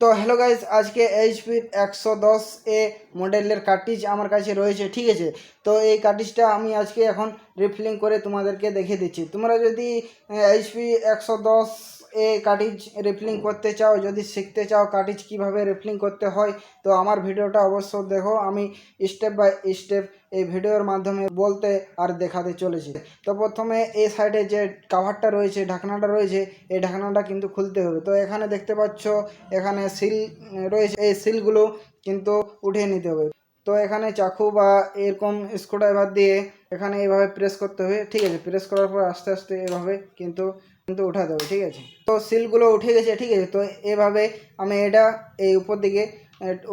তো hello guys আজকে এইচপির একশো দশ এ মডেলের কার্টিজ আমার কাছে রয়েছে, ঠিক আছে? তো এই কার্টিজটা আমি আজকে এখন রিফিলিং করে তোমাদেরকে দেখিয়ে দিচ্ছি। তোমরা যদি এইচপি একশো দশ এ কার্টিজ রিফিলিং করতে চাও, যদি শিখতে চাও কার্টিজ কীভাবে রিফিলিং করতে হয়, তো আমার ভিডিওটা অবশ্য দেখো, আমি স্টেপ বাই স্টেপ এই ভিডিওর মাধ্যমে বলতে আর দেখাতে চলেছি। তো প্রথমে এই সাইডে যে কাভারটা রয়েছে, ঢাকনাটা রয়েছে, এই ঢাকনাটা কিন্তু খুলতে হবে। তো এখানে দেখতে পাচ্ছ, এখানে সিল রয়েছে, এই সিলগুলো কিন্তু উঠিয়ে নিতে হবে। তো এখানে চাকু বা এরকম স্ক্রুড্রাইভার দিয়ে এখানে এইভাবে প্রেস করতে হবে, ঠিক আছে প্রেস করার পর আস্তে আস্তে এভাবে কিন্তু কিন্তু উঠাতে হবে ঠিক আছে? তো সিলগুলো উঠে গেছে, ঠিক আছে? তো এভাবে আমি এটা এই উপর দিকে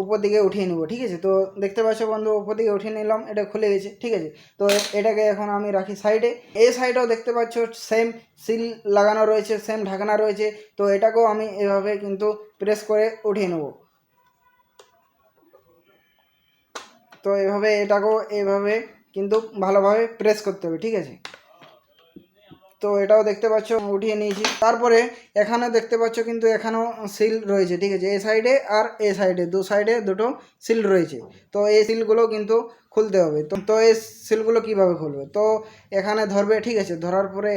উপর দিকে উঠিয়ে নেব, ঠিক আছে? তো দেখতে পাচ্ছ বন্ধু, উপর দিকে উঠিয়ে নিলাম, এটা খুলে গেছে, ঠিক আছে? তো এটাকে এখন আমি রাখি সাইডে। এই সাইডেও দেখতে পাচ্ছ সেম সিল লাগানো রয়েছে সেম ঢাকনা রয়েছে, তো এটাকেও আমি এভাবে কিন্তু প্রেস করে উঠিয়ে নেব। তো এভাবে এটাকেও এভাবে কিন্তু ভালোভাবে প্রেস করতে হবে, ঠিক আছে? তো এটাও দেখতে পাচ্ছ উঠিয়ে নিয়েছি। তারপরে এখানে দেখতে পাচ্ছ কিন্তু এখানেও সিল রয়েছে, ঠিক আছে? এই সাইডে আর এই সাইডে, দু সাইডে দুটো সিল রয়েছে। তো এই সিলগুলো কিন্তু খুলতে হবে। তো তো এই সিলগুলো কীভাবে খুলবে? তো এখানে ধরবে, ঠিক আছে? ধরার পরে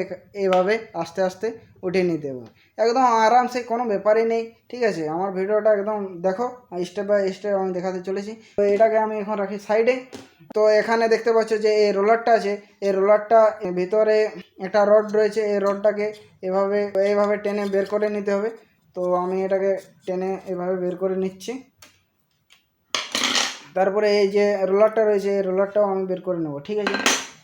এভাবে আস্তে আস্তে উঠিয়ে নিতে হবে। একদম আরামসে, কোনো ব্যাপারই নেই, ঠিক আছে? আমার ভিডিওটা একদম দেখো, স্টেপ বাই স্টেপ আমি দেখাতে চলেছি। তো এটাকে আমি এখন রাখি সাইডে। তো এখানে দেখতে পাচ্ছ যে এই রোলারটা আছে। এই রোলারটা ভিতরে একটা রড রয়েছে। এই রডটাকে এভাবে, এইভাবে টেনে বের করে নিতে হবে। তো আমি এটাকে টেনে এভাবে বের করে নিচ্ছি। তারপরে এই যে রোলারটা রয়েছে, এই রোলারটাও আমি বের করে নেব, ঠিক আছে?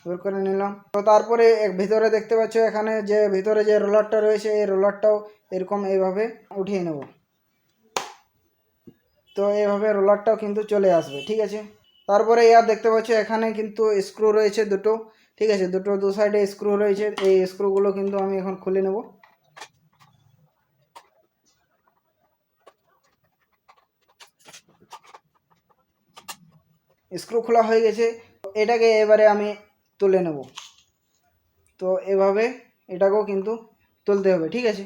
বের করে নিলাম। তো তারপরে ভিতরে দেখতে পাচ্ছ এখানে যে ভিতরে যে রোলারটা রয়েছে, এই রোলারটাও এরকম এইভাবে উঠিয়ে নেব। তো এইভাবে রোলারটাও কিন্তু চলে আসবে, ঠিক আছে? তারপরে ইয়ার দেখতে পাচ্ছ এখানে কিন্তু স্ক্রু রয়েছে দুটো, ঠিক আছে? দুটো দু সাইডে স্ক্রু রয়েছে, এই স্ক্রুগুলো কিন্তু আমি এখন খুলে নেব। স্ক্রু খোলা হয়ে গেছে, এটাকে এবারে আমি তুলে নেব। তো এভাবে এটাকেও কিন্তু তুলতে হবে, ঠিক আছে?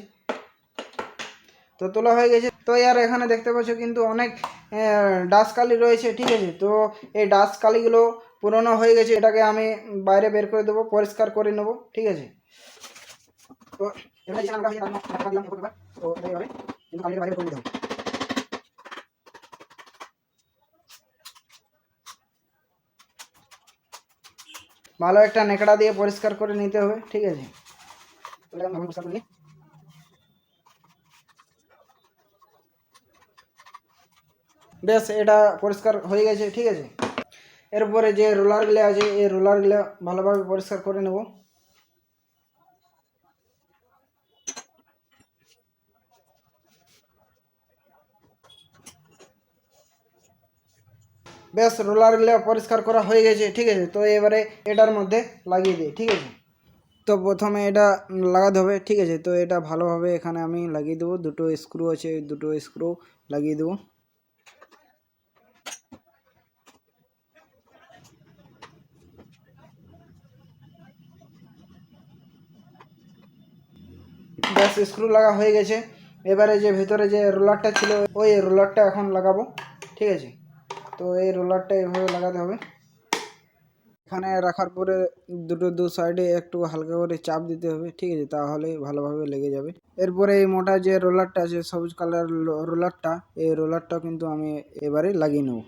তো তোলা হয়ে গেছে, তো ইয়ার এখানে দেখতে পাচ্ছ কিন্তু অনেক ডাস্ট কালি রয়েছে, ঠিক আছে? তো এই ডাস্ট কালিগুলো পুরনো হয়ে গেছে, এটাকে আমি বাইরে বের করে দেবো, পরিষ্কার করে নেব, ঠিক আছে? তো হয়ে এইভাবে করে দিতে ভালো একটা নেকড়া দিয়ে পরিষ্কার করে নিতে হবে, ঠিক আছে? পরিষ্কার করে বেশ এটা পরিষ্কার হয়ে গেছে, ঠিক আছে? এরপরে যে রোলারগুলো আছে, এই রোলারগুলো ভালোভাবে পরিষ্কার করে নেব। বেশ রোলারগুলো পরিষ্কার করা হয়ে গেছে, ঠিক আছে? তো এবারে এটার মধ্যে লাগিয়ে দিই, ঠিক আছে? তো প্রথমে এটা লাগাতে হবে, ঠিক আছে? তো এটা ভালোভাবে এখানে আমি লাগিয়ে দেবো। দুটো স্ক্রু আছে, দুটো স্ক্রু লাগিয়ে দেবো। ব্যাস স্ক্রু লাগা হয়ে গেছে। এবারে যে ভেতরে যে রোলারটা ছিল, ওই রোলারটা এখন লাগাবো, ঠিক আছে? তো এই রোলারটা এভাবে লাগাতে হবে। এখানে রাখার পরে দুটো দু সাইডে একটু হালকা করে চাপ দিতে হবে, ঠিক আছে? তাহলে ভালোভাবে লেগে যাবে। এরপরে এই মোটা যে রোলারটা আছে, সবুজ কালার রোলারটা, এই রোলারটা কিন্তু আমি এবারে লাগিয়ে নেব।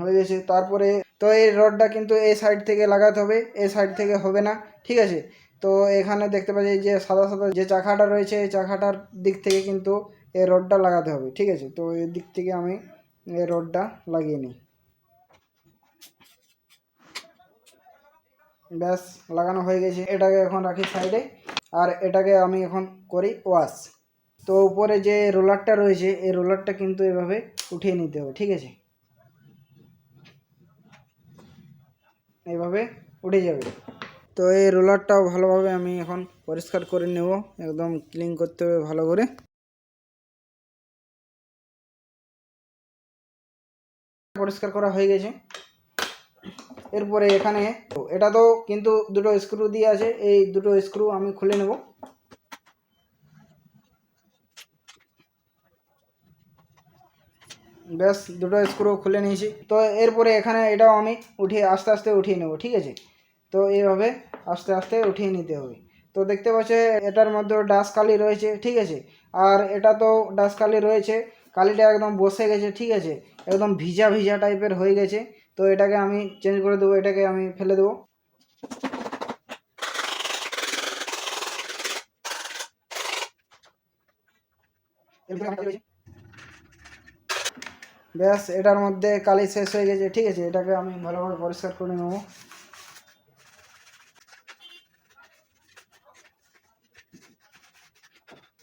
হয়ে গেছে। তারপরে তো এই রডটা কিন্তু এই সাইড থেকে লাগাতে হবে, এই সাইড থেকে হবে না, ঠিক আছে? তো এখানে দেখতে পাচ্ছি যে সাদা সাদা যে চাকাটা রয়েছে, এই চাকাটার দিক থেকে কিন্তু এই রডটা লাগাতে হবে, ঠিক আছে? তো এই দিক থেকে আমি এই রডটা লাগিয়ে নিই। ব্যাস, লাগানো হয়ে গেছে। এটাকে এখন রাখি সাইডে আর এটাকে আমি এখন করি ওয়াশ তো উপরে যে রোলারটা রয়েছে, এই রোলারটা কিন্তু এভাবে উঠিয়ে নিতে হবে, ঠিক আছে? এইভাবে উঠে যাবে। তো এই রোলারটাও ভালোভাবে আমি এখন পরিষ্কার করে নেব, একদম ক্লিন করতে হবে ভালো করে। পরিষ্কার করা হয়ে গেছে। এরপরে এখানে এটা তো কিন্তু দুটো স্ক্রু দিয়ে আছে, এই দুটো স্ক্রু আমি খুলে নেব। ব্যাস, দুটো স্ক্রু খুলে নিয়েছি। তো এরপরে এখানে এটাও আমি উঠিয়ে আস্তে আস্তে উঠিয়ে নেব, ঠিক আছে? তো এইভাবে আস্তে আস্তে উঠিয়ে নিতে হবে। তো দেখতে পাচ্ছ, এটার মধ্যে ডাস্ট কালি রয়েছে, ঠিক আছে? আর এটা তো ডাস্ট কালি রয়েছে, কালিটা একদম বসে গেছে, ঠিক আছে? একদম ভিজা ভিজা টাইপের হয়ে গেছে। তো এটাকে আমি চেঞ্জ করে দেবো, এটাকে আমি ফেলে দেবো। রয়েছে। ব্যাস, এটার মধ্যে কালি শেষ হয়ে গেছে, ঠিক আছে? এটাকে আমি ভালোভাবে পরিষ্কার করে নেব।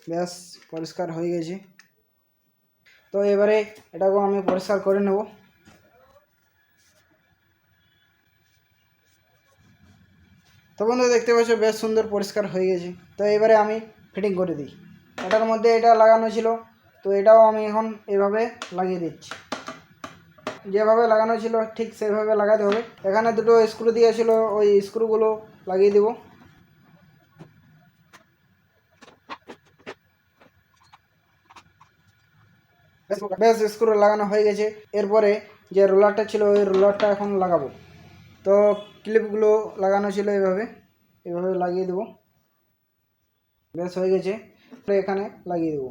ব্যাস, পরিষ্কার হয়ে গেছে। তো এবারে এটাকেও আমি পরিষ্কার করে নেব। তো বন্ধু দেখতে পাচ্ছ, বেশ সুন্দর পরিষ্কার হয়ে গেছে। তো এবারে আমি ফিটিং করে দিই। এটার মধ্যে এটা লাগানো ছিল তো এটাও আমি এখন এভাবে লাগিয়ে দিচ্ছি। যেভাবে লাগানো ছিল ঠিক সেভাবে লাগাতে হবে। এখানে দুটো স্ক্রু দিয়েছিল ওই স্ক্রুগুলো লাগিয়ে দেবো। বেশ স্ক্রু লাগানো হয়ে গেছে। এরপরে যে রোলারটা ছিল, ওই রোলারটা এখন লাগাবো। তো ক্লিপগুলো লাগানো ছিল এভাবে। এভাবে লাগিয়ে দেবো। বেশ হয়ে গেছে। এখানে লাগিয়ে দেবো।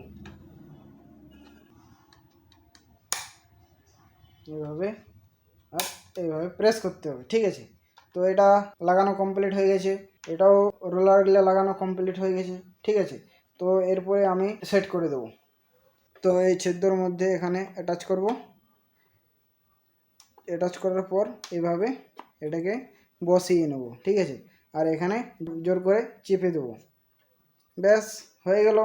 এইভাবে, আর এইভাবে প্রেস করতে হবে, ঠিক আছে? তো এটা লাগানো কমপ্লিট হয়ে গেছে, এটাও রোলারগুলো লাগানো কমপ্লিট হয়ে গেছে, ঠিক আছে? তো এরপরে আমি সেট করে দেবো। তো এই ছিদ্রর মধ্যে এখানে অ্যাটাচ করব। অ্যাটাচ করার পর এইভাবে এটাকে বসিয়ে নেব, ঠিক আছে? আর এখানে জোর করে চেপে দেবো। ব্যাস, হয়ে গেল।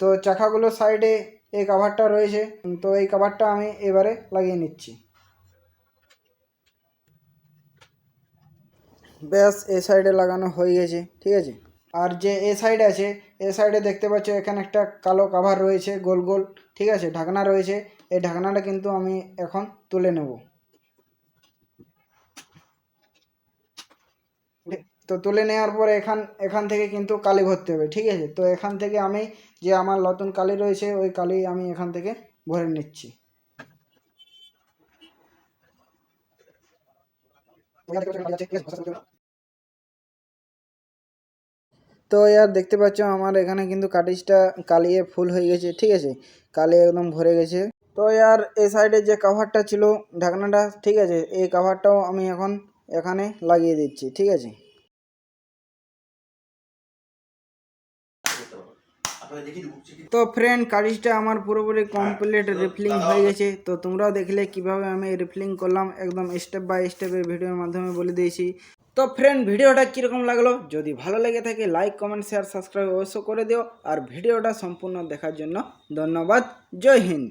তো চাকাগুলোর সাইডে এই কাভারটা রয়েছে। তো এই কাভারটা আমি এবারে লাগিয়ে নিচ্ছি। ব্যাস, এ সাইডে লাগানো হয়ে গেছে, ঠিক আছে? আর যে এ সাইডে আছে, এ সাইডে দেখতে পাচ্ছ, এখানে একটা কালো কাভার রয়েছে, গোল গোল, ঠিক আছে? ঢাকনা রয়েছে। এই ঢাকনাটা কিন্তু আমি এখন তুলে নেব। তো তুলে নেওয়ার পর এখান এখান থেকে কিন্তু কালি ভরতে হবে, ঠিক আছে? তো এখান থেকে আমি যে আমার নতুন কালি রয়েছে, ওই কালি আমি এখান থেকে ভরে নিচ্ছি। তো ইয়ার দেখতে পাচ্ছ আমার এখানে কিন্তু কাটিজটা কালিয়ে ফুল হয়ে গেছে, ঠিক আছে? কালি একদম ভরে গেছে। তো ইয়ার এই সাইডে যে কাভারটা ছিল ঢাকনাটা, ঠিক আছে? এই কাভারটাও আমি এখন এখানে লাগিয়ে দিচ্ছি, ঠিক আছে? তো ফ্রেন্ড কারিজটা আমার পুরোপুরি কমপ্লিট রিফিলিং হয়ে গেছে। তো তোমরাও দেখলে কীভাবে আমি রিফিলিং করলাম একদম স্টেপ বাই স্টেপে ভিডিওর মাধ্যমে বলে দিয়েছি। তো ফ্রেন্ড ভিডিওটা কীরকম লাগল? যদি ভালো লেগে থাকে লাইক কমেন্ট শেয়ার সাবস্ক্রাইব অবশ্য করে দিও। আর ভিডিওটা সম্পূর্ণ দেখার জন্য ধন্যবাদ। জয় হিন্দ।